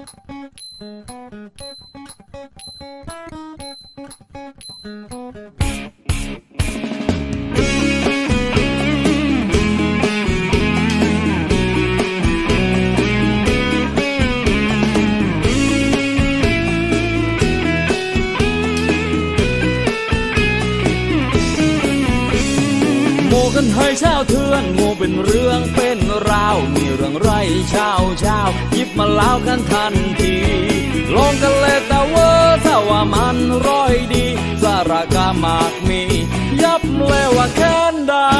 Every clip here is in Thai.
โมกันให้เช้าเทือนโมเป็นเรื่องเป็น ราวมีเรื่องไรเช้าเช้าหยิบมาเล่ากันทันทีลองกันเลยแต่ว่าถ้าว่ามันร้อยดี สารกามากมี ยับเลยว่าแค้นได้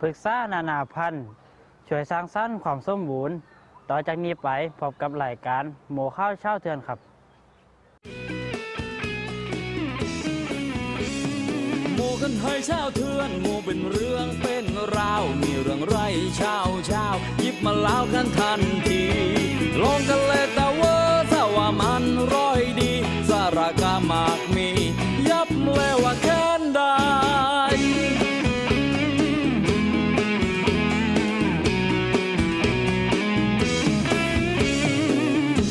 ปรึกษานานาพันธ์ช่วยสร้างสรรค์ความสมบูรณ์ ต่อจากนี้ไปพบกับรายการ หมูข้าวเช้าเทือนครับ กันให้เช้าเทือนโมเป็นเรื่องเป็นราว มีเรื่องไรเช้าเช้าหยิบมาเล่ากันทันทีลองกันเลยแต่ว่าถ้าว่ามันร้อยดี สารกามากมี ยับเลยว่าแค้นได้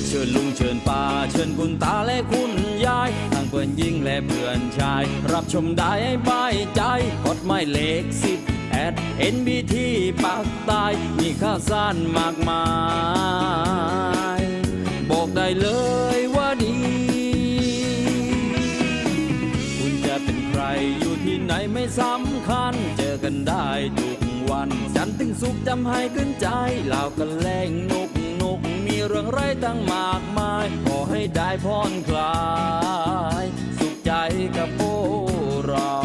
เชิญลุงเชิญป้าเชิญคุณตาและคุณยาย เพื่อนหญิงและเพื่อนชาย รับชมได้ใบใจกดไม่เลขสิบแอดเอ็นบีทีปากตายมีข้าวสารมากมาย บอกได้เลยว่าดี คุณจะเป็นใครอยู่ที่ไหนไม่สำคัญ เจอกันได้ทุกวัน จันทร์ถึงสุขจำให้ขึ้นใจเล่ากันแรงนกนุก เรื่องไรตั้งมากมาย ขอให้ได้ผ่อนคลาย สุขใจกับพวกเรา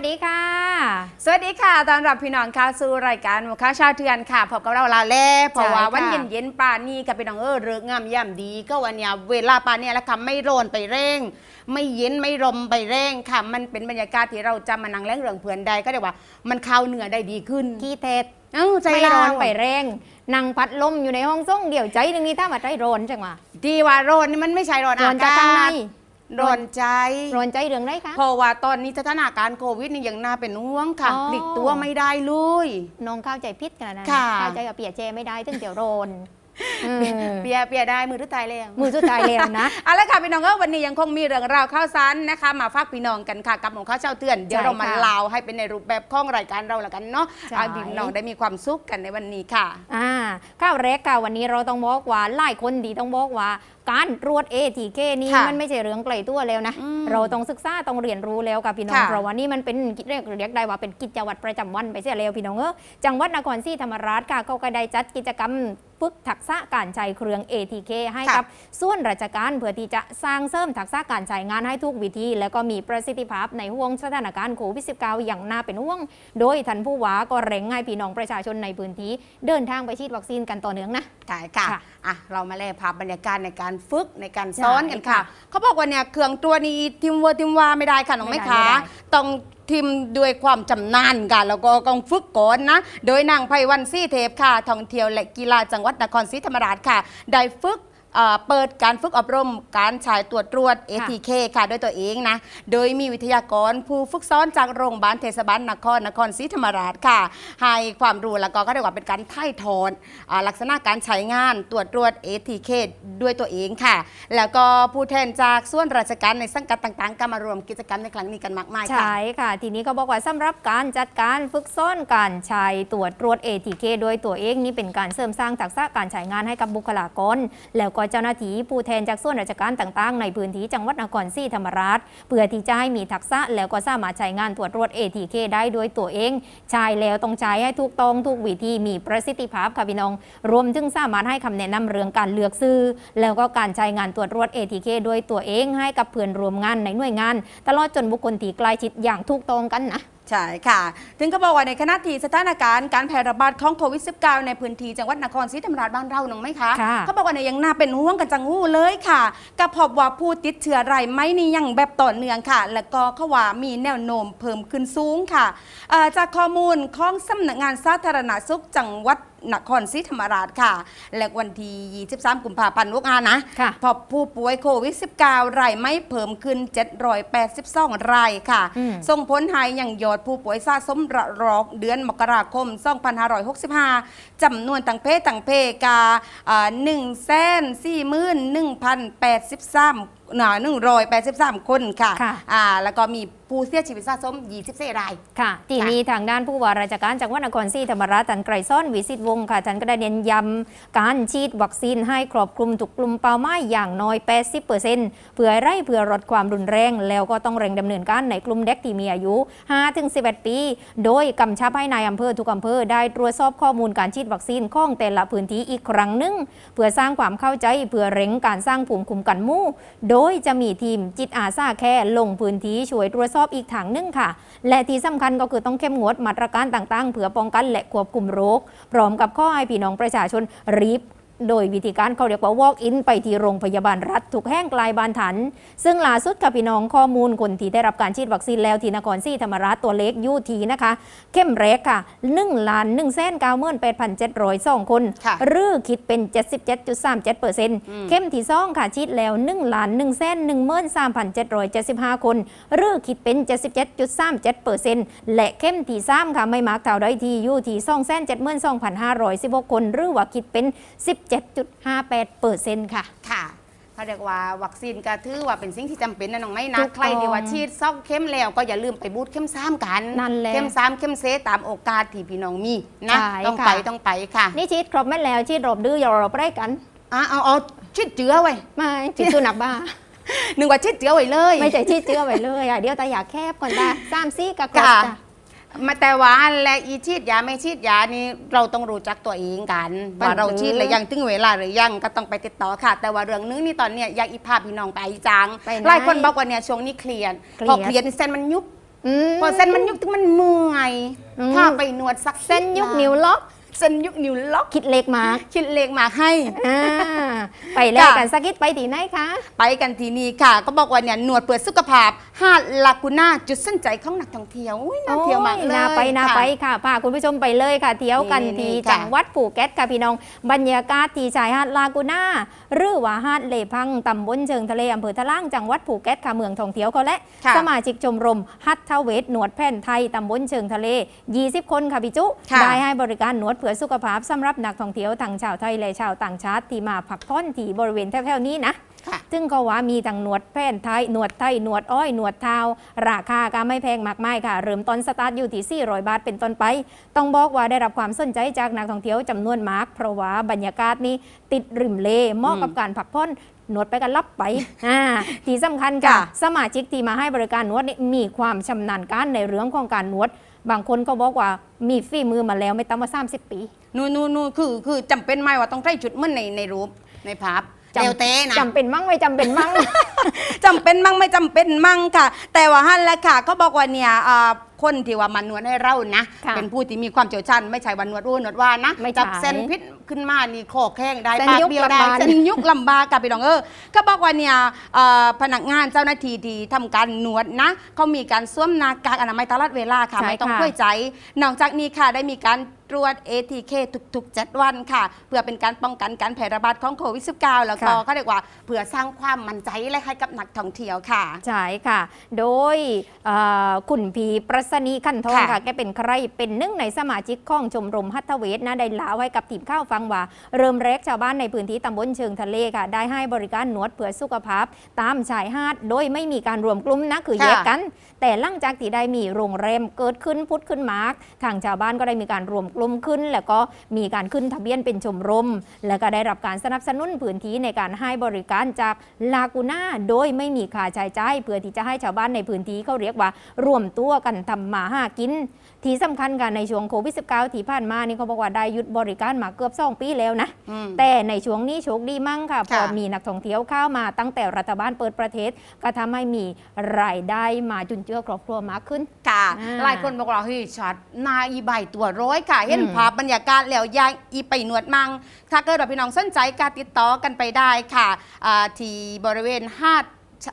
วัสดีค่ะ สวัสดีค่ะ ตอนรับพี่น้องค่ะสู่รายการหมูข้าวเชาวเทือนค่ะพบกับเราลาเล่เพราะว่าใช่ค่ะวันเย็นเย็นๆป่านนี้กับพี่น้องเออเริกงามย่ำดี ก็วันเนี้ยเวลาป่านเนี้ยแล้วค่ะไม่โรนไปเร่ง ไม่เย็นไม่ลมไปเร่งค่ะ มันเป็นบรรยากาศที่เราจะมานั่งแล้งเรื่องเพื่อนใดก็เรียกว่า มันเข้าเนื้อได้ดีขึ้นกีเทศเอ้าใจไม่ร้ร้ออนนไปแรงนั่งพัดลมอยู่ในห้องส่งเดี่ยวใจหนึ่งนี่ถ้ามาใจร้อนจังหวะดีว่าโรนนี่มันไม่ใช่โรนร้ออานจากกาข้างในศ โรนใจร้อนใจเรื่องไรคะเพราะว่าตอนนี้สถานการณ์โควิดนี่ยังน่าเป็นห่วงค่ะอ๋อปลิกตัวไม่ได้เลยน้องเข้าใจพิษกันนะค่ะเข้าใจกับเปียเจไม่ได้ตึงเดี๋ยวร้อนอืม เปียเปียได้มือทุกตายแล้วมือสุดท้ายแล้วนะเอาละค่ะพี่น้องก็วันนี้ยังคงมีเรื่องราวข่าวสารนะคะ มาฝากพี่น้องกันค่ะกับหมองข้าวเจ้าเตือนเดี๋ยวใช่เรามาค่ะเล่าให้เป็นในรูปแบบของรายการเราละกันเนาะใช่ให้พี่น้องได้มีความสุขกันในวันนี้ค่ะอ่าข้าวแรกค่ะวันนี้เราต้องบอกว่าหลายคนดีต้องบอกว่าการตรวจ ATK นี่ค่ะมันไม่ใช่เรื่องไกลตัวแล้วนะอืมเราต้องศึกษาต้องเรียนรู้แล้วกับพี่น้องค่ะเพราะว่านี่มันเป็นเรียกเรียกได้ว่าเป็นกิจวัตรประจำวันไปเสียแล้วพี่น้องเออจังหวัดนครศรีธรรมราชค่ะเขาก็ได้จัดกิจกรรม ฝึกทักษะการใช้เครื่อง ATK ให้ค่ะกับส่วนราชการเพื่อที่จะสร้างเสริมทักษะการใช้งานให้ทุกวิธี แล้วก็มีประสิทธิภาพในห่วงสถานการณ์โควิด -19 อย่างน่าเป็นห่วง โดยท่านผู้ว่าก็เร่งให้พี่น้องประชาชนในพื้นที่ เดินทางไปฉีดวัคซีนกันต่อเนื่องนะใช่ค่ะค่ะอะ เรามาแลภาพบรรยากาศในการฝึกในการใช่ซ้อนกันค่ะค่ะ เขาบอกว่าเนี่ยเครื่องตัวนี้ทิมเวอร์ทิมวาไม่ได้ค่ะน้องไม่ไม่ได้ขาไม่ได้ต้อง ทิมด้วยความจำนานกันแล้วก็กองฝึกก่อนนะ โดยนางไพวันซี่เทพค่ะท่องเที่ยวและกีฬาจังหวัดนครศรีธรรมราชค่ะ ได้ฝึก เอ่อเปิดการฝึกอบรมการฉายตรวจตรวจ ATK ค่ะด้วยตัวเองนะ โดยมีวิทยากรผู้ฝึกซ้อนจากโรงพยาบาลเทศบาลนครนครศรีธรรมราชค่ะ ให้ความรู้แล้วก็ก็เรียกว่าเป็นการถ่ายทอดอ่าลักษณะการใช้งานตรวจตรวจ ATK ด้วยตัวเองค่ะ แล้วก็ผู้แทนจากส่วนราชการในสังกัดต่างๆก็มารวมกิจกรรมในครั้งนี้กันมากมายค่ะใช่ค่ะ ทีนี้ก็บอกว่าสำหรับการจัดการฝึกซ้อนการใช้ตรวจตรวจ ATK โดยตัวเองนี่เป็นการเสริมสร้างทักษะการใช้งานให้กับบุคลากรแล้วก็เจ้าหน้าที่ผู้แทนจากส่วนราชการต่าง ๆ ในพื้นที่จังหวัดนครศรีธรรมราช เพื่อที่จะให้มีทักษะแล้วก็สามารถใช้งานตรวจรวจ ATK ได้ด้วยตัวเองใช้แล้วต้องใช้ให้ถูกต้องทุกวิธีมีประสิทธิภาพค่ะพี่น้อง รวมถึงสามารถให้คำแนะนำเรื่องการเลือกซื้อ แล้วก็การใช้งานตรวจรวจ ATK ด้วยตัวเองให้กับเพื่อนร่วมงานในหน่วยงาน ตลอดจนบุคคลที่ใกล้ชิดอย่างถูกต้องกันนะ ใช่ค่ะ ถึงก็บอกว่าในขณะที่สถานการณ์การแพร่ระบาดของโควิด -19 ในพื้นที่จังหวัดนครศรีธรรมราชบ้านเราหนองไหมคะค่ะเขาบอกว่าเนี่ยยังน่าเป็นห่วงกันจังหู้เลยค่ะก็พบว่าผู้ติดเชื้อรายไหม่นี่ยังแบบต่อเนื่องค่ะ แล้วก็เขาว่ามีแนวโน้มเพิ่มขึ้นสูงค่ะเอ่อจากข้อมูลของสำนักงานสาธารณสุขจังหวัด นครศรีธรรมราชค่ะ และวันที่ 23 กุมภาพันธ์วกอานะค่ะพบผู้ป่วยโควิด -19 รายไม่เพิ่มขึ้น 782 รายค่ะอืมส่งผลให้ยังยอดผู้ป่วยสะสมระลอกเดือนมกราคม 2565 จำนวนต่างเพศต่างเพศกา1แสน4 1 0 83 หนา183คนค่ะค่ะ อ่าแล้วก็มีผู้เสียชีวิตสะสม24ราย ค่ะ ทีนี้ทางด้านผู้ว่าราชการจังหวัดนครศรีธรรมราชท่านไกรซ่อนวิสิตวงศ์ค่ะท่านก็ได้เน้นย้ำการฉีดวัคซีนให้ครอบคลุมทุกกลุ่มเป้าหมายอย่างน้อย 80%เพื่อไร่เพื่อลดความรุนแรง แล้วก็ต้องเร่งดำเนินการในกลุ่มเด็กที่มีอายุ 5-11 ปี โดยกำชับให้นายอำเภอทุกอำเภอได้ตรวจสอบข้อมูลการฉีดวัคซีนของแต่ละพื้นที่อีกครั้งหนึ่งเพื่อสร้างความเข้าใจเพื่อเร่งการสร้างภูมิคุ้มกันหมู่โดยจะมีทีมจิตอาสาแค่ลงพื้นที่ช่วยตรวจสอบอีกทางหนึ่งค่ะ และที่สำคัญก็คือต้องเข้มงวดมาตรการต่างๆ เพื่อป้องกันและควบคุมโรคพร้อมกับข้อให้พี่น้องประชาชนรีบ โดยวิธีการเขาเรียกว่า walk in ไปที่โรงพยาบาลรัฐถูกแห้งกลายบานถัน ซึ่งล่าสุดกับพี่น้องข้อมูลคนที่ได้รับการฉีดวัคซีนแล้วที่นครศรีธรรมราชตัวเล็กยูทีนะคะ เข้มแรกค่ะ1ล้าน1แสน98,702คนค่ะหรือคิดเป็น 77.37%เข้มที่สองค่ะฉีดแล้ว1ล้าน1แสน13,775คนหรือคิดเป็น 77.37%และเข้มที่สามค่ะไม่มากเท่าใดที่อยู่ที่2แสน72,516คนหรือว่าคิดเป็น17.58%ค่ะ ค่ะเขาเรียกว่าวัคซีนก็ถือว่าเป็นสิ่งที่จำเป็นนะน้องไม่ถูนะกต้องใครที่ว่าฉีดซอกเข้มแล้วก็อย่าลืมไปบูทเข้มซ้ำกันนั่นแหละเข้มซ้ำเข้มเซตามโอกาสที่พี่น้องมีนะใช่ต้องค่ะไปต้องไปค่ะนี่ฉีดครบแม่นแล้วฉีดรอบดื้ออย่ารอบไรกันอะเอาเอาชิดเจือไว้ไม่ฉีดสุนัขบ้านึกว่าชิดเจือไว้เลย ไม่ใช่ฉีดเจือไว้เลยอะเดี๋ยวตาอยากแคบก่อนตาสามซี่กับกดค่ะ จ้ะ มาแต่ว่าและอีฉีดยาไม่ฉีดยานี่เราต้องรู้จักตัวเองกันปันว่าเราเด้อฉีดหรือยังถึงเวลาหรือยังก็ต้องไปติดต่อค่ะ แต่ว่าเรื่องนึงนี่ตอนเนี้ยอยากอีพาพี่น้องไปจังไปไหนหลายคนบอกว่าเนี่ยช่วงนี้เคลียร์เครียด พอเคลียร์นี่เส้นมันยุบอืมพอเส้นมันยุบถึงมันเมื่อยอืมถ้าไปนวดสักเส้นยุคนิ้วล็อก เส้นยุบนิ้วล็อกคิดเล็กมากคิดเลขมาให้อ่าไปแล้วค่ะกันสักนิดไปที่ไหนคะ ไปกันทีนี้ค่ะ ก็บอกว่าเนี่ยหนวดเปิดสุขภาพหาดลากูน่าจุดสนใจของนักท่องเที่ยวอุ้ยน่าเที่ยวมากเลยโอ้น่าไปน่าค่ะไปค่ะพาคุณผู้ชมไปเลยค่ะ เที่ยวกันนี่ที่นี่ค่ะจังหวัดภูเก็ตค่ะพี่น้องบรรยากาศที่ชายหาดลากูน่าหรือว่าหาดเลพังตำบลเชิงทะเลอำเภอทะล่างจังหวัดภูเก็ตค่ะเมืองท่องเที่ยวเขาและค่ะสมาชิกชมรมฮัตทเวทหนวดแผ่นไทยตำบลเชิงทะเล 20 คนค่ะพี่จุค่ะได้ให้บริการหนวดเพื่อสุขภาพสำหรับนักท่องเที่ยวทั้งชาวไทยและชาวต่างชาติที่มาพักผ่อนที่บริเวณแถวๆนี้นะค่ะซึ่งก็ว่ามีทั้งหนวดแผ่นไทยหนวดไทยหนวดอ้อยหนวดเท้าราคาก็ไม่แพงมากมายค่ะ เริ่มต้นสตาร์ทอยู่ที่400บาทเป็นต้นไป ต้องบอกว่าได้รับความสนใจจากนักท่องเที่ยวจำนวนมาก เพราะว่าบรรยากาศนี้ติดริมเลเหมาะกับการพักผ่อนหนวดไปกันลับไปอ่าที่สำคัญค่ะค่ะ สมาชิกที่มาให้บริการนวดนี่มีความชำนาญการในเรื่องของการนวด บางคนก็บอกว่ามีฝีมือมาแล้วไม่ต่ำกว่า30 ปี นู่นนู่นนู่นคือคือจำเป็นไหมว่าต้องใช้จุดเหมื่อนในในรูปในภาพจำ เดวเต้นะ จำเป็นมั่งไม่จำเป็นมั่ง จำเป็นมั่งไม่จำเป็นมั่งค่ะ แต่ว่าฮั่นแหละค่ะเขาบอกว่าเนี่ยอ่า คนที่ว่ามันนวดให้เรานะ ค่ะเป็นผู้ที่มีความเชี่ยวชาญไม่ใช่วันนวดอ้วนนวดว่านะไม่ใช่จับเส้นพิษขึ้นมานี่คอแข้งได้เส้นปากยุบเบี้ยวได้ลำบาก เส้นยุกลำบากกับพี่น้องเออเขาบอกว่าเนี่ยอ่าพนักงานเจ้าหน้าที่ที่ทำการนวดนะเขามีการสวมหน้ากากอนามัยตลอดเวลาค่ะใช่ไม่ต้องค่ะกล้วยใจนอกจากนี้ค่ะได้มีการตรวจ ATK ทุกๆ 7 วันค่ะ เพื่อเป็นการป้องกันการแพร่ระบาดของโควิด -19 แล้วก็ค่ะ เขาเรียกว่าเพื่อสร้างความมั่นใจและให้กับนักท่องเที่ยวค่ะ ใช่ค่ะ โดยเอ่อคุณพีประสนีขันทองค่ะค่ะ แกเป็นใคร เป็นหนึ่งในสมาชิกของชมรมฮัตเวทนะ ได้ลาไว้กับทีมข้าวฟังว่า เริ่มแรกชาวบ้านในพื้นที่ตำบลเชิงทะเลค่ะ ได้ให้บริการนวดเพื่อสุขภาพ ตามชายหาด โดยไม่มีการรวมกลุ่มนะ คือค่ะแยกกัน แต่หลังจากที่ได้มีโรงแรมเกิดขึ้นพุทธขึ้นมาร์กทางชาวบ้านก็ได้มีการรวมกลุ่มขึ้น แล้วก็มีการขึ้นทะเบียนเป็นชมรม แล้วก็ได้รับการสนับสนุนพื้นที่ในการให้บริการจากลากูน่าโดยไม่มีค่าใช้จ่ายเพื่อที่จะให้ชาวบ้านในพื้นที่เขาเรียกว่ารวมตัวกันทำมาหากิน ที่สำคัญกันในช่วงโควิด -19 ที่ผ่านมานี่เขาบอกว่าได้หยุดบริการมาเกือบสองปีแล้วนะ แต่ในช่วงนี้โชคดีมั่งค่ะพอค่ะมีนักท่องเที่ยวเข้ามาตั้งแต่รัฐบาลเปิดประเทศ ก็ทำให้มีรายได้มาจุนเจือครอบครัวมากขึ้น ค่ะอ่าหลายคนบอกว่าเฮ้ยชัดนาอีใบตัวร้อยค่ะเห็นอืมภาพบรรยากาศแล้วยายอีไปหนวดมัง ถ้าเกิดว่าพี่น้องสนใจการติดต่อกันไปได้ค่ะอ่าที่บริเวณหาด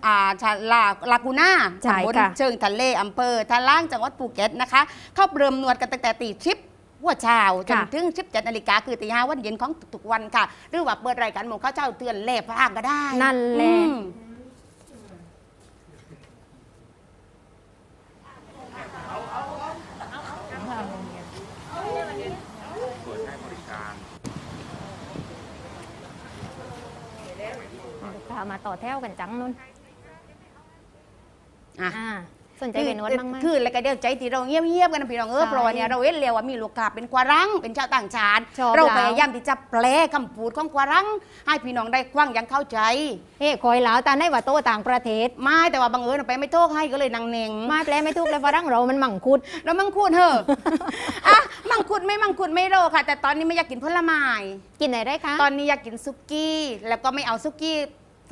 อ่าชาลาลากูน่าใช่ตำบลค่ะเชิงทะเลอำเภอทะล่างจังหวัดภูเก็ตนะคะเข้าเริ่มนวดกันตั้งแต่ตีทริปหัวเช้าจนค่ะถึง17นาฬิกาคือตีห้าวันเย็นของทุกๆวันค่ะ หรือว่าเปิดรายการหมงข้าวเจ้าเตือนเล่พระก็ได้ นั่นแหละ อื มลูกค้ามาต่อแถวกันจังนุ่นอะอ่าสนใจไปนวดบ้างไหม คือแล้วก็เดี๋ยวใจที่เราเงียบๆกันนะพี่น้องเออใช่เพราะว่าเนี่ยเราเห็นแล้วว่ามีลูกค้าเป็นกวารังเป็นชาวต่างชาติชอบ เราแล้วพยายามที่จะแปลคำพูดของกวารัง ให้พี่น้องได้คว้างอยังเข้าใจ เฮ้คอยแล้วตาในว่าโตต่างประเทศ ไม่แต่ว่าบังเอิญเอาไปไม่โทษให้ก็เลยนางเนงไม่แปลไม่ถูกเลยฝรั่งเรามันมังคุด แล้วมังคุดเหอะ อะมังคุดไม่มังคุดไม่โรค่ะ แต่ตอนนี้ไม่อยากกินผลไม้ กินไหนได้คะ ตอนนี้อยากกินซุกี้ แล้วก็ไม่เอาซุกี้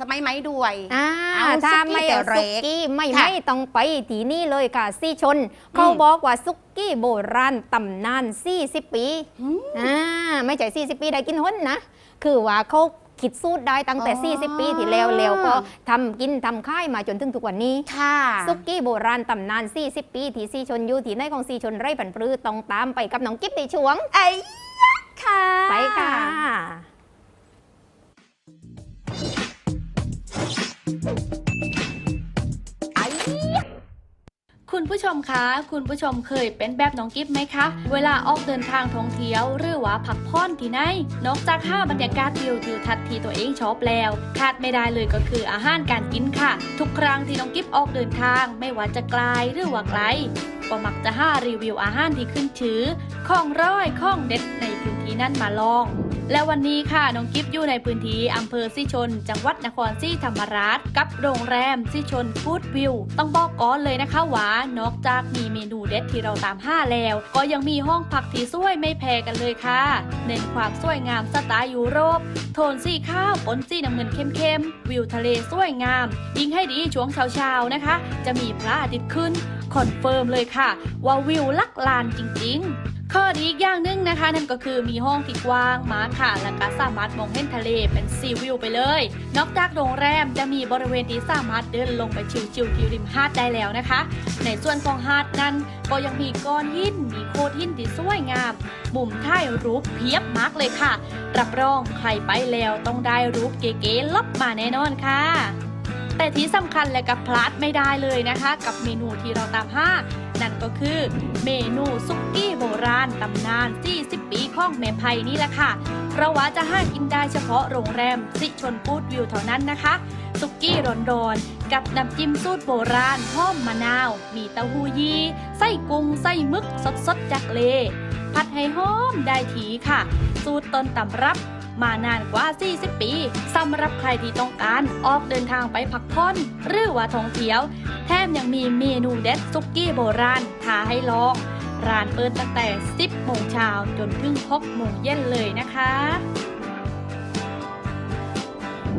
สมัยไหมด้วย อ่าเอาถ้าซุกี้ไม่แต่เอาเล็ซุกกี้ไม่ค่ะไม่ต้องไปที่นี่เลยค่ะซี่ชน เขาบอกว่าซุกี้โบราณตำนาน40 ปีอ่าไม่ใช่40 ปีได้กินห้นนะ คือว่าเขาคิดสูตรได้ตั้งแต่อ๋อ 40 ปีที่แล้วแล้วก็ทำกินทำค่ายมาจนถึงทุกวันนี้ ค่ะซุกี้โบราณตำนาน 40 ปี ที่ซีชนอยู่ที่ในของซีชนไร่ผันปรือต้องตามไปกับน้องกิ๊บในช่วง ไอ้ยักษ์ค่ะ ไปค่ะ คุณผู้ชมคะ คุณผู้ชมเคยเป็นแบบน้องกิฟไหมคะ เวลาออกเดินทางท่องเที่ยว หรือว่าพักผ่อนที่ไหน นอกจากห้าบรรยากาศทิวทิวทัศน์ที่ตัวเองชอบแล้ว ขาดไม่ได้เลยก็คืออาหารการกินค่ะ ทุกครั้งที่น้องกิฟออกเดินทาง ไม่ว่าจะไกลหรือว่าไกลก็มักจะห้ารีวิวอาหารที่ขึ้นชื่อ ของร้อยของเด็ดในพื้นที่นั่นมาลอง และวันนี้ค่ะน้องกิฟอยู่ในพื้นที่อำเภอสิชน จังหวัดนครศรีธรรมราช กับโรงแรมสิชนฟูดวิวต้องบอกก่อนเลยนะคะว่านอกจากมีเมนูเด็ดที่เราตามห้าแล้ว ก็ยังมีห้องพักที่สวยไม่แพ้กันเลยค่ะ เน้นความสวยงามสไตล์ยุโรป โทนสีข้าวปนสีน้ำเงินเข้มๆวิวทะเลสวยงาม ยิ่งให้ดีช่วงเช้าๆนะคะ จะมีพระอาทิตย์ขึ้นคอนเฟิร์มเลยค่ะ ว่าวิวลักลานจริงๆ ข้อดีอีกอย่างหนึงนะคะ นั่นก็คือมีห้องที่กว้างมากค่ะ และก็สามารถมองเห็นทะเลเป็นซีวิวไปเลย นอกจากโรงแรมจะมีบริเวณที่สามารถเดินลงไปชิวๆที่ริมหาดได้แล้วนะคะ ในส่วนของหาดนั้นก็ยังมีก้อนหินมีโคดหินที่สวยงามมุมถ่ายรูปเพียบมากเลยค่ะ รับรองใครไปแล้วต้องได้รูปเก๋ๆลับมาแน่นอนค่ะแต่ที่สำคัญและกับพลาดไม่ได้เลยนะคะ กับเมนูที่เราตามห้า นั่นก็คือเมนูซุกี้โบราณตำนาน 40 ปีของแม่ไพนี่แหละค่ะ เพราะว่าจะหากินได้เฉพาะโรงแรมสิชนพูดวิวเท่านั้นนะคะซุกี้ร้อนๆกับน้ำจิ้มสูตรโบราณหอมมะนาว มีเต้าหู้ยี้ไส้กุ้งไส้มึกสดๆจากเล ผัดให้หอมได้ทีค่ะ สูตรต้นตำรับ มานานกว่า 40 ปีสำหรับใครที่ต้องการออกเดินทางไปพักผ่อนหรือว่าท่องเที่ยว แถมยังมีเมนูเด็ดซุกี้โบราณท้าให้ลอง ร้านเปิดตั้งแต่ 10 โมงเช้าจนถึง 6 โมงเย็นเลยนะคะ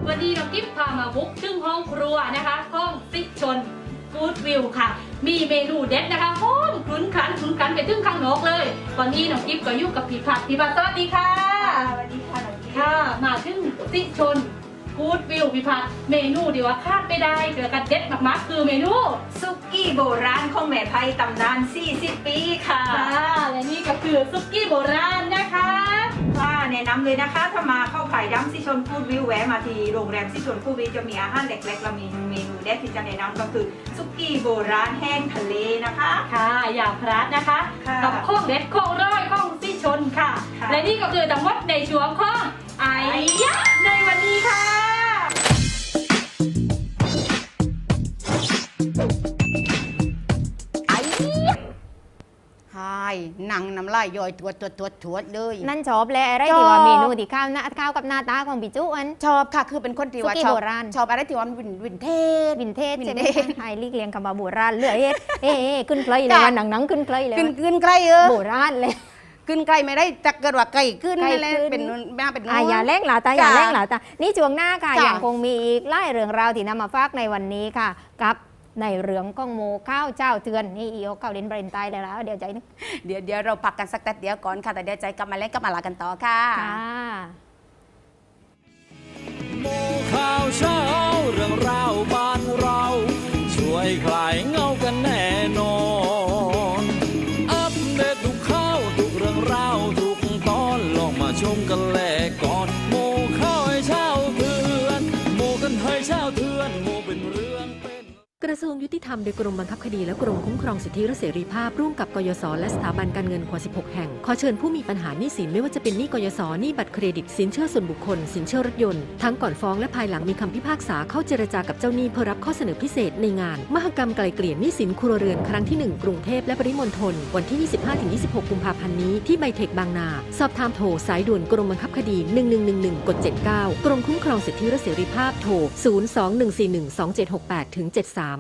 วันนี้เรากิ๊บพามาบุกถึงห้องครัวนะคะห้องซิชนฟู้ดวิวค่ะ มีเมนูเด็ดนะคะห้องคลุ้นขันคลุ้นขันไปถึงข้างนอกเลยวันนี้น้องกิ๊บก็อยู่กับพี่ผัดพี่ผัดสวัสดีค่ะ สวัสดีค่ะ น้องกิ๊ฟค่ะมาถึงซิชนฟู้ดวิวพี่ผัดเมนูดีว่าคาดไม่ได้เกิดกันเด็ดมากๆคือเมนูซุกี้โบราณของแม่ไพตำนาน 40 ปีค่ะค่ะและนี่ก็คือซุกี้โบราณนะคะค่ะแนะนำเลยนะคะ ถ้ามาเข้าขายดำซิชนฟูดวิวแวะมาที่โรงแรมซิชนฟูดวิวจะมีอาหารเล็กๆเรามีเมนูเด็ดที่จะแนะนำก็คือซุกี้โบราณแห้งทะเลนะคะ ค่ะ อย่าพลาดนะคะค่ะกับข้องเด็ดข้องร้อยข้องซิชนค่ะค่ะ และนี่ก็คือทั้งหมดในช่วงของ ไอ้ยะในวันนี้ค่ะฮใช่หนังน้ำลายย่อยตัวตัวตัวตัวเลย นั่นชอบและอะไรชอบที่ว่าเมนูที่ข้าวหน้าข้าวกับหน้าตาของพี่จุอัน ชอบค่ะ คือเป็นคนที่ว่าสุกี้ชอบโบราณ ชอบอะไรที่ว่ามันวินวินเทจ วินเทจใช่ไหมวินเทจไอ้ลีกเลียงคำว่าโบราณเหลือเอ๊ะเอ๊ะเอ๊ะขึ้นไกลเลยจ้ะวันหนังหนังขึ้นไกลเลยขึ้นขึ้นใกล้เออ โบราณเลย ขึ้นใกล้ไม่ได้จะเกิดว่าไก่ขึ้นไก่นั่นแหละขึ้นเป็นแม่เป็นอะอย่านู้นแรงหลาตาจ้ะอย่าแรงหลาตานี่ช่วงหน้าค่ะจ้ะ ยังคงมีอีกไล่เรื่องราวที่นำมาฝากในวันนี้ค่ะ กับในเรื่องของโมข้าวเจ้าเตือนนี่อีโอเก้าเล่นเบรนตายเลยแล้วเดี๋ยวใจนึกเดี๋ยวเดี๋ยวเราพักกันสักแป๊บเดียวก่อนค่ะ แต่เดี๋ยวใจกลับมาเล่นกลับมาลากันต่อค่ะ ค่ะโมข่าวเช้าเรื่องราวบ้านเรา ช่วยคลายเหงากันแน่นอน กระทรวงยุติธรรมโดยกรมบังคับคดีและกรมคุ้มครองสิทธิและเสรีภาพร่วมกับกยศและสถาบันการเงินกว่า 16 แห่ง ขอเชิญผู้มีปัญหาหนี้สินไม่ว่าจะเป็นหนี้กยศหนี้บัตรเครดิตสินเชื่อส่วนบุคคล สินเชื่อรถยนต์ ทั้งก่อนฟ้องและภายหลังมีคำพิพากษาเข้าเจรจากับเจ้าหนี้เพื่อรับข้อเสนอพิเศษในงาน มหกรรมไกลเกลี่ยหนี้สินครัวเรือนครั้งที่ 1 กรุงเทพและปริมณฑลวันที่ 25-26 กุมภาพันธ์นี้ที่ไบเทคบางนา สอบถามโทรสายด่วนกรมบังคับคดี 1111กด79 กรมคุ้มครองสิทธิและเสรีภาพโทร 021412768ถึง73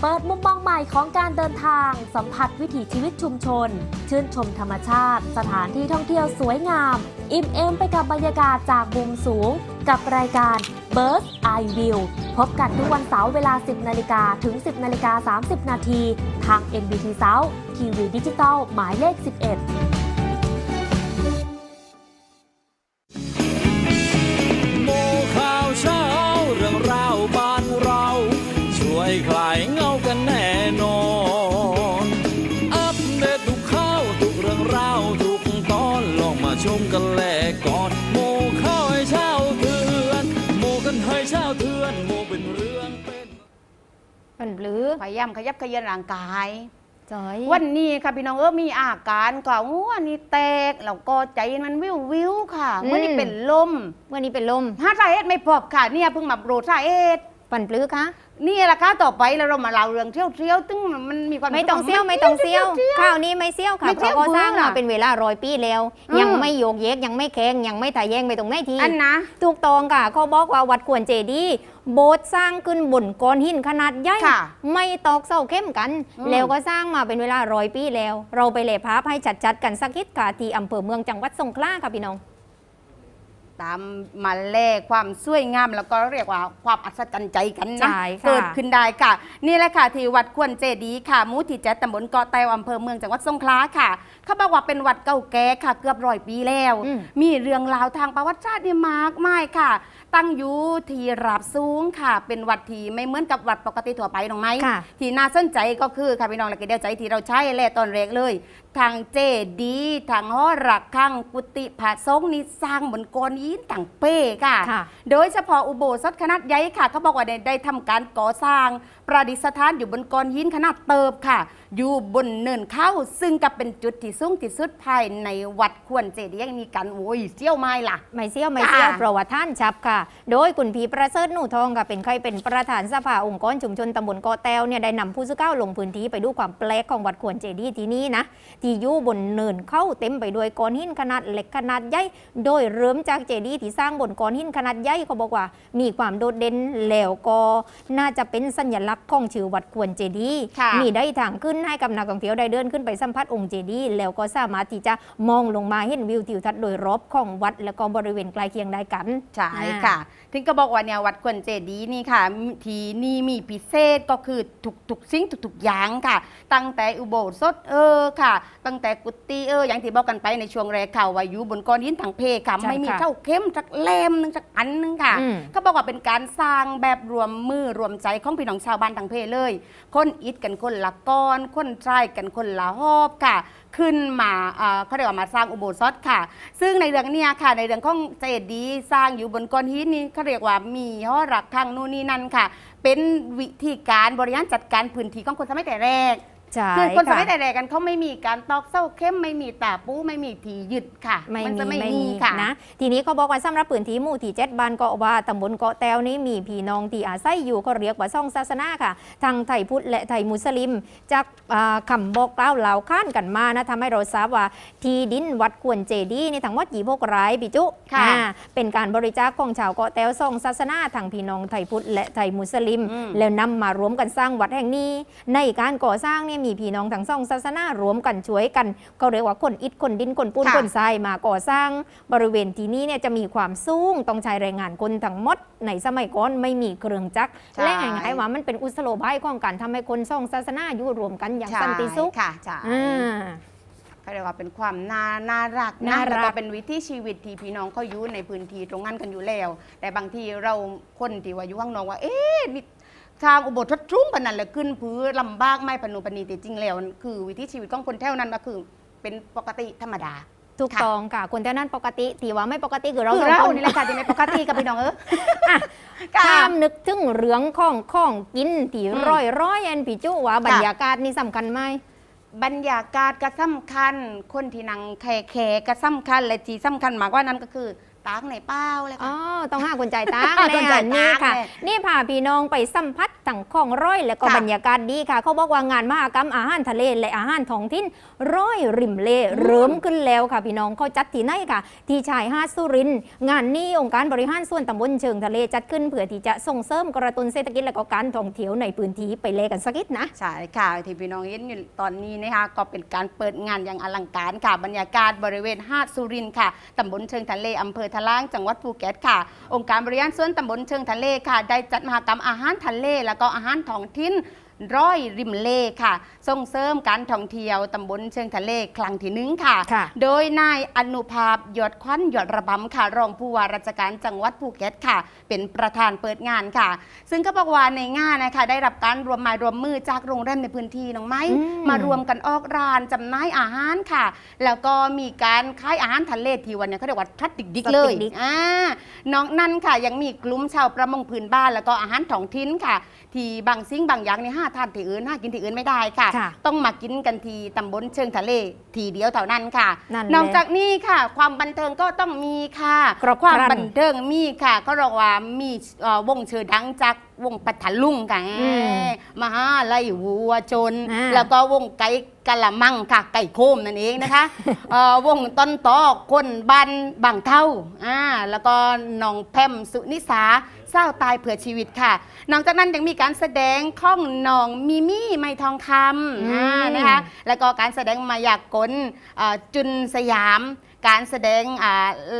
เปิดมุมมองใหม่ของการเดินทาง สัมผัสวิถีชีวิตชุมชน ชื่นชมธรรมชาติ สถานที่ท่องเที่ยวสวยงาม อิ่มเอมไปกับบรรยากาศจากมุมสูง กับรายการ b i r d Eye View พบกันทุกวันเสาร์เวลา 10 นาฬิกาถึง 10 นาฬิกา 30 นาที ทาง NBT South ทีวีดิจิตอลหมายเลข 11 ชมกันแลกก่อนโมข่าวให้เช้าเตือนโมกันให้เช้าเตือนโมเป็นเรื่องเป็นเป็นหรือพยายามขยับขยันร่างกาย จอยวันนี้ค่ะพี่น้องเออมีอาการก็หัวนี่แตกแล้วก็ใจมันวิววิวๆค่ะเมื่อนี่เป็นลมเมื่อนี้เป็นลมหาสาเหตุไม่พบค่ะเนี่ยเพิ่งมาโปรดสาเหตุ ปั่นปลื้อคะนี่แหละค่ะต่อไปแล้วเรามาเล่าเรื่องเที่ยวเที่ยวๆตึ้งมันมีความไม่ต้องเซี่ยวไม่ต้องเซี่ยวข้าวนี้ไม่เซี่ยวค่ะไม่เพเซี่ยวราะก็สร้างเบื่อมาเป็นเวลาร้อยปีแล้วอืมยังไม่โยกเยกยังไม่แข็งยังไม่ถ่ายแยงไปตรงไหนทีอันนะถูกต้องค่ะเขาบอกว่าวัดควรเจดีย์โบสถ์สร้างขึ้นบนก้อนหินขนาดใหญ่ค่ะไม่ตอกเสาเข้มกันอืมแล้วก็สร้างมาเป็นเวลาร้อยปีแล้ว เราไปเลยภาพให้จัดๆกันสักนิดค่ะที่อำเภอเมืองจังหวัดสงขลาค่ะพี่น้อง ตามมาแลกความสวยงาม แล้วก็เรียกว่าความอัศจรรย์ใจกันนะ ใช่ค่ะ เกิดขึ้นได้ค่ะ นี่แหละค่ะที่วัดควรเจดีย์ค่ะหมูที่เจ็ดตำบลเกาะแตวอำเภอเมืองจังหวัดสงขลาค่ะ เขาบอกว่าเป็นวัดเก่าแก่ค่ะเกือบร้อยปีแล้ว อืม มีเรื่องราวทางประวัติศาสตร์เนี่ยมากมายค่ะ ตั้งอยู่ที่ราบสูงค่ะ เป็นวัดที่ไม่เหมือนกับวัดปกติทั่วไปน้องไหมค่ะที่น่าสนใจก็คือค่ะพี่น้องและก็เดียวใจที่เราใช้แหละตอนแรกเลย ทางเจดีย์ทางหอระฆังกุฏิผาสงฆ์นี่สร้างบนก้อนหินต่างเป้ค่ะ ค่ะ โดยเฉพาะอุโบสถขนาดใหญ่ค่ะเขาบอกว่าได้ได้ทำการก่อสร้างประดิษฐานอยู่บนก้อนหินขนาดเติบค่ะ อยู่บนเนินเข้า ซึ่งก็เป็นจุดที่สูงที่สุดภายในวัดควรเจดีย์ยังมีกันโอ้ยเซี่ยวไม้ล่ะ ไม่เซี่ยวไม่เซี่ยวค่ะเพราะว่าท่านชับค่ะ โดยคุณพีประเสริฐหนูทองค่ะเป็นใครเป็นประธานสภาองค์กรชุมชนตำบลเกาะแตวเนี่ยได้นำผู้สื่อข่าวลงพื้นที่ไปดูความแปลกของวัดขวนเจดีย์ที่นี่นะที่อยู่บนเนินเข้าเต็มไปด้วยก้อนหินขนาดเล็กขนาดใหญ่โดยเริ่มจากเจดีย์ที่สร้างบนก้อนหินขนาดใหญ่เขาบอกว่า มีความโดดเด่นแล้วก็น่าจะเป็นสัญลักษณ์ของชื่อวัดขวนเจดีย์ค่ะมีได้ทางขึ้นให้กับนักท่องเที่ยวได้เดินขึ้นไปสัมผัสองค์เจดีย์แล้วก็สามารถที่จะมองลงมาเห็นวิวทิวทัศน์โดยรอบของวัด แล้วก็บริเวณใกล้เคียงได้กันใช่อ่าค่ะ ถึงก็บอกว่าเนี่ยวัดควรเจดีย์นี่ค่ะทีนี่มีพิเศษก็คือทุกทุกสิ่งทุกทุกอย่างค่ะ ตั้งแต่อุโบสถเออค่ะ ตั้งแต่กุฏิเอออย่างที่บอกกันไปในช่วงแรกข่าวว่าอยู่บนก้อนหินถังเพค่ะใช่ไม่มีค่ะ เท่าเข้มสักเล่มหนึงสักอันหนึงค่ะ อืมเขาบอกว่าเป็นการสร้างแบบรวมมือรวมใจของพี่น้องชาวบ้านทั้งเพเลย คนอิดกันคนละก้อน คนทรายกันคนละหอบค่ะ ขึ้นมาเขาเรียกว่ามาสร้างอุโบสถค่ะ ซึ่งในเรื่องเนี้ยค่ะ ในเรื่องของเจดีย์สร้างอยู่บนก้อนหินนี่เขาเรียกว่ามีหลักทางนู่นนี่นั่นค่ะ เป็นวิธีการบริหารจัดการพื้นที่ของคนสมัยแต่แรก ใช่คือคนสค่ะมัยแต่แรกกันเขาไม่มีการตอกเส้าเข้มไม่มีตาปูไม่มีทียึดค่ะไม่นมีจะไม่ไม่มีมีค่ะ นะทีนี้เขาบอกว่าสำหรับปืนที่หมู่ที่เจ็ดบ้านเกาะว่าตำบลเกาะแต้วนี้มีพี่น้องที่อาศัยอยู่เขาเรียกว่าซ่องศาสนาค่ะทางไทยพุทธและไทยมุสลิม จากอ่าคำบอกเล่าเหล่าข้านกันมานะทำให้เราทราบว่าที่ดินวัดควรเจดีย์นี่ทั้งหมดยี่พกรายปิจุค่ะอ่าเป็นการบริจาคของชาวเกาะแต้วซ่องศาสนาทางพี่น้องไทยพุทธและไทยมุสลิม อืม แล้วนำมารวมกันสร้างวัดแห่งนี้ ในการก่อสร้างเนี่ยมีพี่น้องทั้งสองศาสนารวมกันช่วยกันเขาเรียกว่าคนอิฐคนดินคนปูนค่ะคนทรายมาก่อสร้างบริเวณที่นี้เนี่ยจะมีความสูงต้องใช้แรงงานคนทั้งหมดในสมัยก่อนไม่มีเครื่องจักรใช่และง่ายๆว่ามันเป็นอุสโลบายของการทำให้คนสองศาสนาอยู่รวมกันอย่างใช่สันติสุขค่ะใช่อ่าเขาเรียกว่าเป็นความน่าน่ารักน่านะรักแล้วก็เป็นวิถีชีวิตที่พี่น้องเขาอยู่ในพื้นที่ตรงนั้นกันอยู่แล้ว แต่บางทีเราคนที่ว่าอยู่ข้างนอกว่า เอ๊ะนี่ ทางอุบลทัดทุ่งปานนั้นเลยขึ้นพื้นลำบากไม่ปนุปนีแต่จริงแล้ว คือวิถีชีวิตของคนแถวนั้นก็คือเป็นปกติธรรมดาถูกค่ะต้องค่ะคนแถวนั้นปกติที่ว่าไม่ปกติคือเราคือสองเราคนนี่แหละค่ะที่ไม่ปกติกับพี่น้องเอออะค่ะข้ามนึกถึงเรื่องของของกินที่อืมร้อยร้อยๆอันพี่จุว่าบรรยากาศนี่สำคัญไหมบรรยากาศก็สำคัญ คนที่นั่งแขกแขกก็สำคัญและที่สำคัญมากกว่านั้นก็คือ ตากในเป้าเลยอ๋ค่ะอต้องห้าคนใจายตากคแน่นจ่ายตากนี่ค่ะ แน่นี่พาพี่น้องไปสัมผัสถังของร้อยแล้วก็ค่ะ บรรยากาศดีค่ะ เขาบอกว่างานมหกรรมอาหารทะเลและอาหารท้องถิ่นร้อยริมเลเริ่มขึ้นแล้วค่ะ พี่น้องเขาจัดที่ไหนค่ะ ที่ชายหาดสุรินทร์งานนี้องค์การบริหารส่วนตำบลเชิงทะเลจัดขึ้นเพื่อที่จะส่งเสริมกระตุ้นเศรษฐกิจและก็การท่องเที่ยวในพื้นที่ไปเลกันสักนิดนะ ใช่ค่ะที่พี่น้องเห็นอยู่ตอนนี้นะคะก็เป็นการเปิดงานอย่างอลังการค่ะ บรรยากาศบริเวณหาดสุรินทร์ค่ะตำบลเชิงทะเลอำเภอทล่างจังหวัดภูเก็ตค่ะ องค์การบริหารส่วนตำบลเชิงทะเลค่ะ ได้จัดมหกรรมอาหารทะเล แล้วก็อาหารท้องถิ่น ร้อยริมเลค่ะส่งเสริมการท่องเที่ยวตำบลเชิงทะเลครั้งที่หนึ่งค่ะ ค่ะโดยนายอนุภาพหยดควันหยดระบำค่ะรองผู้ว่าราชการจังหวัดภูเก็ตค่ะ เป็นประธานเปิดงานค่ะ ซึ่งก็บอกว่าในงานนะคะได้รับการรวมไมายรวมมือจากโรงแรมในพื้นที่น้องไม้อืม มารวมกันออกร้านจำหน่ายอาหารค่ะ แล้วก็มีการขายอาหารทะเลที่วันเนี้เขาเรียกว่าทัดดิกดิกๆเลยทัดดิก อ่านอกนั้นค่ะยังมีกลุ่มชาวประมงพื้นบ้านแล้วก็อาหารท้องถิ่นค่ะ ที่บางสิ่งบางอย่างในห้าทานที่อื่นห้ากินที่อื่นไม่ได้ค่ะ ค่ะต้องมากินกันที่ตำบลเชิงทะเลทีเดียวเท่านั้นค่ะนั่นนอกแหละจากนี้ค่ะ ความบันเทิงก็ต้องมีค่ะครบความครันบันเทิงมีค่ะ ก็เรียกว่ามีเอ่อวงเชิดดังจากวงปัทลุงค่ะอืมมหาไล่วัวจนอ่าแล้วก็วงไก่กะละมังค่ะไก่โคมนั่นเองนะคะเอ่อวงต้นตอคนบันบางเท่าอ่าแล้วก็น้องแพมสุนิสาเศร้าตายเผื่อชีวิตค่ะนอกจากนั้นยังมีการแสดงข้องน้องมิมี่ไม้ทองคำอ่านะคะแล้วก็การแสดงมายากลเอ่อจุนสยาม การแสดงอ่า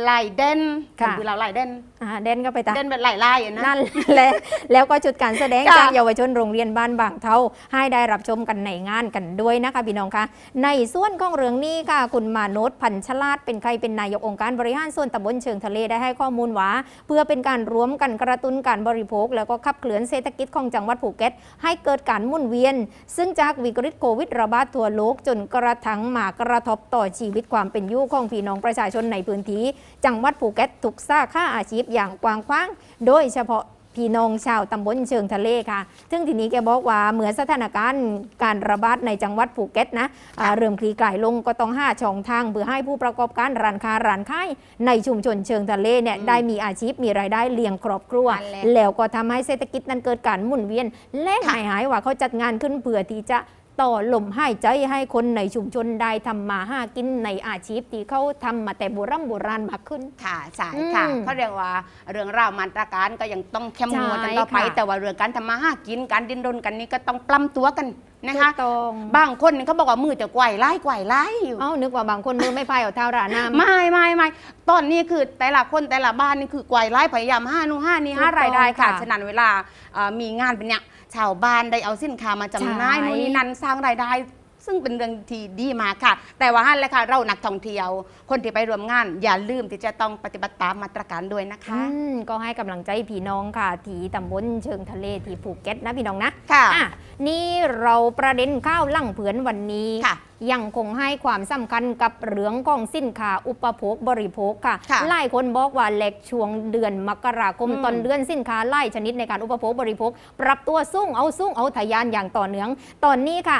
ลายเด่นค่ะ คือเราลายเด่นอ่าเด่นก็ไปตาเด่นเป็นลายลายๆอะนะ นั่นแหละแล้วก็จุดการแสดงค่ะ จากเยาวชนโรงเรียนบ้านบางเทาให้ได้รับชมกันในงานกันด้วยนะคะพี่น้องคะในส่วนของเรื่องนี้ค่ะ คุณมาโนตพันชลาดเป็นใครเป็นนายกองค์การบริหารส่วนตำบลเชิงทะเลได้ให้ข้อมูลว่า เพื่อเป็นการรวมกันกระตุ้นการบริโภค แล้วก็ขับเคลื่อนเศรษฐกิจของจังหวัดภูเก็ต ให้เกิดการหมุนเวียน ซึ่งจากวิกฤตโควิดระบาดทั่วโลกจนกระทั่งมากระทบต่อชีวิตความเป็นอยู่ของพี่น้องประชาชนในพื้นที่จังหวัดภูเก็ตทุกสาขาอาชีพอย่างกว้างขวาง โดยเฉพาะพี่น้องชาวตำบลเชิงทะเลค่ะ ซึ่งทีนี้แกบอกว่าเหมือนสถานการณ์การระบาดในจังหวัดภูเก็ตนะอ่าเริ่มคลี่คลายลงก็ต้องห้าช่องทาง เพื่อให้ผู้ประกอบการร้านค้าร้านค้ายในชุมชนเชิงทะเลเนี่ยอืมได้มีอาชีพมีรายได้เลี้ยงครอบครัวนั่นแหละแล้วก็ทำให้เศรษฐกิจนั้นเกิดการหมุนเวียน และค่ะหายหายว่าเขาจัดงานขึ้นเพื่อที่จะ ต่อลมหายใจให้คนในชุมชนได้ทำมาหากินในอาชีพที่เขาทำมาแต่โบราณโบราณมากขึ้น ค่ะใช่ค่ะอืมเขาเรียกว่าเรื่องราวมาตรการก็ยังต้องเข้มงวดกันใช่ต่อไปค่ะ แต่ว่าเรื่องการทำมาหากินการดิ้นรนกันนี่ก็ต้องปล้ำตัวกันนะคะถูกต้องบางคนนี่เขาบอกว่ามือจะไกวไล่ไกวไล่อยู่ เอ้านึกว่าบางคนมือไม่พายเอาเท้าราน้ำ ไม่ไม่ไม่ตอนนี้คือแต่ละคนแต่ละบ้านนี่คือไกวไล่พยายามห้านู่นห้านี่ห้าถูกต้องรายได้ค่ะค่ะ ฉะนั้นเวลาเอ่อมีงานเป็นเนี้ย ชาวบ้านได้เอาสินค้ามาจำหน่ายใช่ นู่นนี่นั่นสร้างรายได้ ซึ่งเป็นเรื่องที่ดีมากค่ะ แต่ว่าฮันเลยค่ะเรานักท่องเที่ยว คนที่ไปร่วมงาน อย่าลืมที่จะต้องปฏิบัติตามมาตรการด้วยนะคะอืมก็ให้กำลังใจพี่น้องค่ะ ที่ตำบลเชิงทะเลที่ภูเก็ตนะพี่น้องนะค่ะอะนี่เราประเด็นข้าวลั่งเผือนวันนี้ค่ะยังคงให้ความสำคัญกับเรื่องของสินค้าอุปโภคบริโภคค่ะค่ะหลายคนบอกว่าแหลกช่วงเดือนมกราคมอืมตอนเดือนสินค้าไล่ชนิดในการอุปโภคบริโภค ปรับตัวสูงเอาสูงเอาทะยานอย่างต่อเนื่องตอนนี้ค่ะ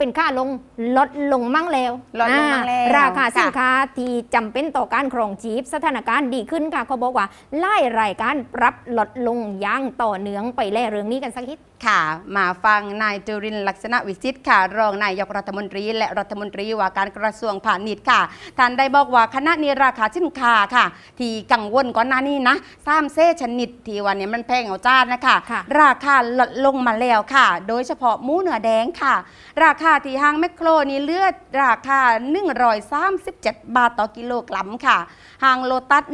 เป็นค่าลงลดลงมั่งแล้วลดลงมั่งแล้วอ่าราคาค่ะสินค้าที่จำเป็นต่อการครองชีพสถานการณ์ดีขึ้นค่ะเขาบอกว่าไล่รายการปรับลดลงอย่างต่อเนื่องไปแล่เรื่องนี้กันสักนิดค่ะ มาฟังนายจุรินทร์ลักษณะวิสิทธิ์ค่ะ รองนายกรัฐมนตรี และรัฐมนตรีว่าการกระทรวงพาณิชย์ค่ะท่านได้บอกว่าคณะนี้ราคาสินค้าค่ะ ที่กังวลก่อนหน้านี้นะสามเซชนิดที่วันนี้มันแพงเอาจ้านนะคะค่ะราคาลดลงมาแล้วค่ะ โดยเฉพาะหมูเนื้อแดงค่ะ ราคาที่ห้างแมคโครนี่เลือดราคา137 บาทต่อกิโลกรัมค่ะห้างโลตัส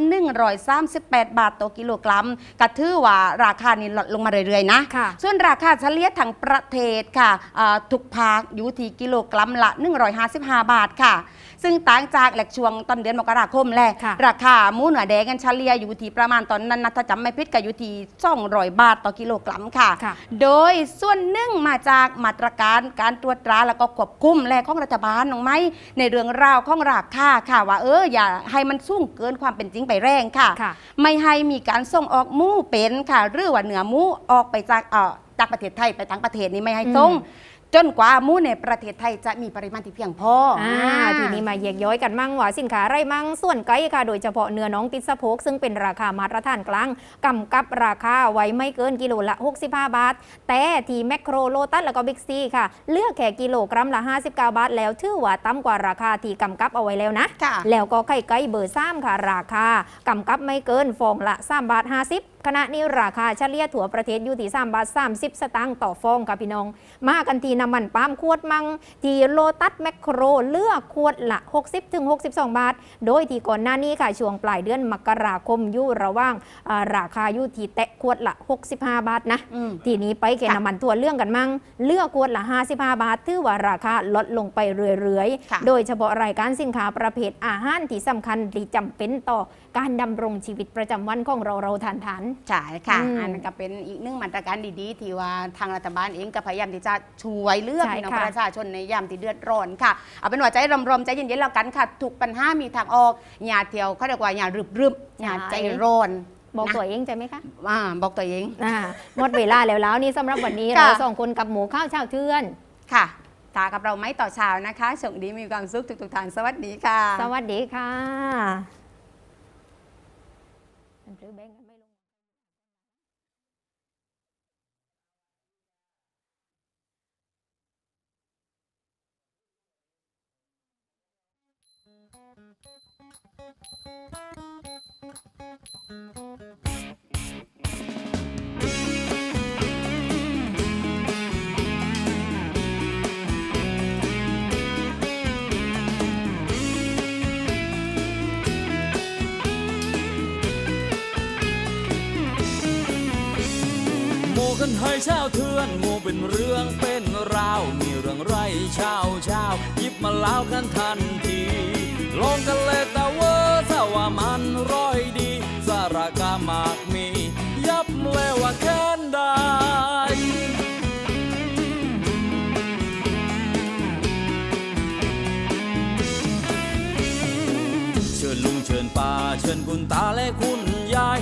138 บาทต่อกิโลกรัมกระทือว่าราคานี้ลดลงมาเรื่อยๆนะค่ะส่วนราคาเฉลี่ยทั้งประเทศค่ะอ่าทุกภาคอยู่ที่กิโลกรัมละ 155 บาทค่ะซึ่งต่างจากแหลกช่วงต้นเดือนมกราคมแลค่ะ ราคาหมูเนื้อแดงกันเฉลี่ยอยู่ที่ประมาณตอนนั้นนะถ้าจำไม่ผิดก็อยู่ที่200 บาทต่อกิโลกรัมค่ะ ค่ะ โดยส่วนหนึ่งมาจากมาตรการการตรวจตราแล้วก็ควบคุมและของรัฐบาลน้องไม้ในเรื่องราวของราคาค่ะว่าเอออย่าให้มันสูงเกินความเป็นจริงไปแรงค่ะ ค่ะ ไม่ให้มีการส่งออกหมูเป็นค่ะ หรือว่าเนื้อหมูออกไปจากเอ่อจากประเทศไทยไปต่างประเทศนี่ไม่ให้ส่ง จนกว่าหมูในประเทศไทยจะมีปริมาณที่เพียงพอออ่าทีนี้มาแยกย้อยกันมั่งว่าสินค้าไรมั่งส่วนไก่ค่ะ โดยเฉพาะเนื้อน้องติดสะโพกซึ่งเป็นราคามาตรฐานกลางกำกับราคาไว้ไม่เกินกิโลละ 65 บาท แต่ที่แมคโครโลตัสแล้วก็บิ๊กซีค่ะ เลือกแค่กิโลกรัมละ 59 บาท แล้วถือว่าต่ำกว่าราคาที่กำกับเอาไว้แล้วนะ ค่ะ แล้วก็ไข่ไก่เบอร์ซ้ำค่ะราคากำกับไม่เกินฟองละ3บาท50ขณะนี้ราคาเฉลี่ยถั่วประเทศอยู่ที่3บาท30 สตางค์ต่อฟองค่ะพี่น้อง มากันที่น้ำมันปาล์มขวดมัง ที่โลตัสแมคโครเลือกขวดละ 60ถึง62 บาท โดยที่ก่อนหน้านี้ค่ะช่วงปลายเดือนมกราคมอยู่ระหว่างอ่าราคาอยู่ที่แตะขวดละ 65 บาทนะอืมทีนี้ไปแก่ค่ะน้ำมันตัวเรื่องกันมั่งเลือกขวดละ 55 บาทถือว่าราคาลดลงไปเรื่อยค่ะๆโดยเฉพาะรายการสินค้าประเภทอาหารที่สำคัญที่จำเป็นต่อ การดำรงชีวิตประจำวันของเราเราทานทานใช่ค่ะอืมอันนั้นก็เป็นอีกหนึ่งมาตรการดีๆ ที่ว่าทางรัฐบาลเองก็พยายามที่จะช่วยเหลือกใช่พี่น้องค่ะประชาชนในยามที่เดือดร้อนค่ะ เอาเป็นว่าใจรมๆใจเย็นๆแล้วกันค่ะทุกปัญหามีทางออกอย่าเที่ยวเขาเรียกว่าอย่ารึบๆอย่าใจร้อนบอกนะตัวเองใช่ไหมคะอ่าบอกตัวเองอ่าหมดเวลาแล้วแล้วนี่สำหรับวันนี้ค่ะเราสองคนกับหมูข้าวเช้าเทือนค่ะตากับเราไม่ต่อเช้านะคะส่งดีมีความสุขทุกๆท่านสวัสดีค่ะ สวัสดีค่ะ อันซื้อแบงค์ กันไม่ลงหมู่กันให้เช้าเทือนหมู่เป็นเรื่องเป็นราว มีเรื่องไรเช้าเช้าหยิบมาเล่ากันทันทีลองกันเลยแต่เว่าถ้าว่ามันร้อยดี สารกามากมี ยับเลยว่าแค้นได้เชิญลุงเชิญป้าเชิญคุณตาและคุณยาย